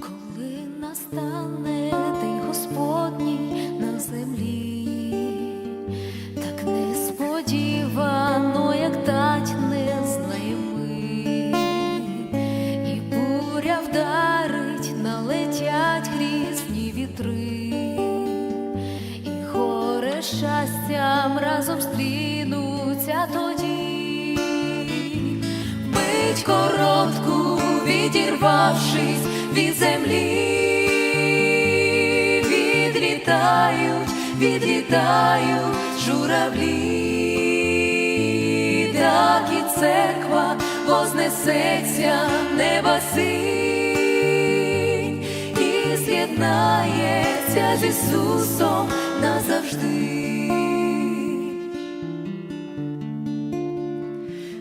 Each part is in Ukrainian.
Коли настане щастям разом стрінуться тоді, мить коротку відірвавшись від землі, відлітають, відлітають журавлі, так і церква вознесеться в неба синь і з'єднається з Ісусом назавжди.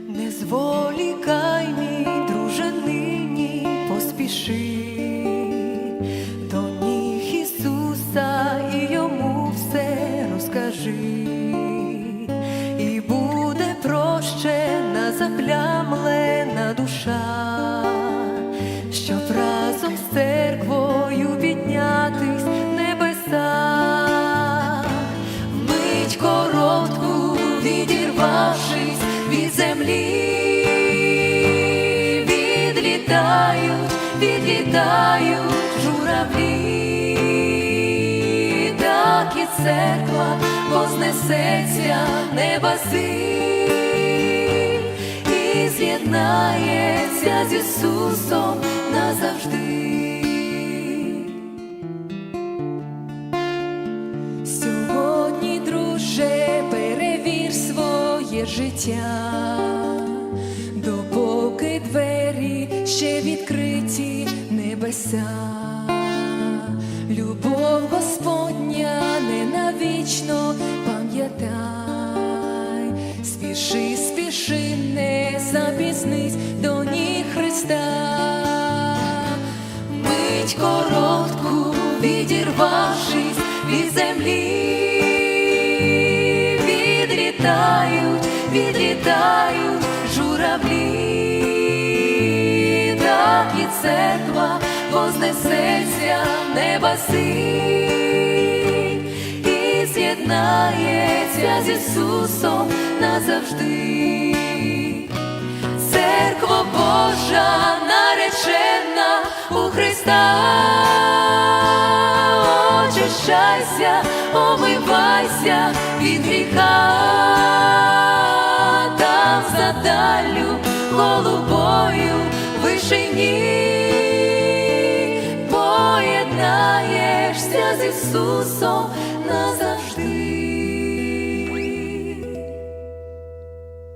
Не зволікай, мій друже, нині поспіши до ніг Ісуса і йому все розкажи, від землі, відлітають, відлітають журавлі, так і церква вознесеться в неба синь і з'єднається з Ісусом назавжди. Своє життя, допоки двері ще відкриті небеса, любов Господня ненавічно пам'ятай, спіши, спіши, не запізнись до ніг Христа. Мить коротку відірвавшись від землі, відлітають, відлітають журавлі, так і церква вознесеться в неба синь. І з'єднається з Ісусом назавжди. Церква Божа наречена у Христа, очищайся, омивайся від гріха, вишині, поєднаєшся з Ісусом назавжди.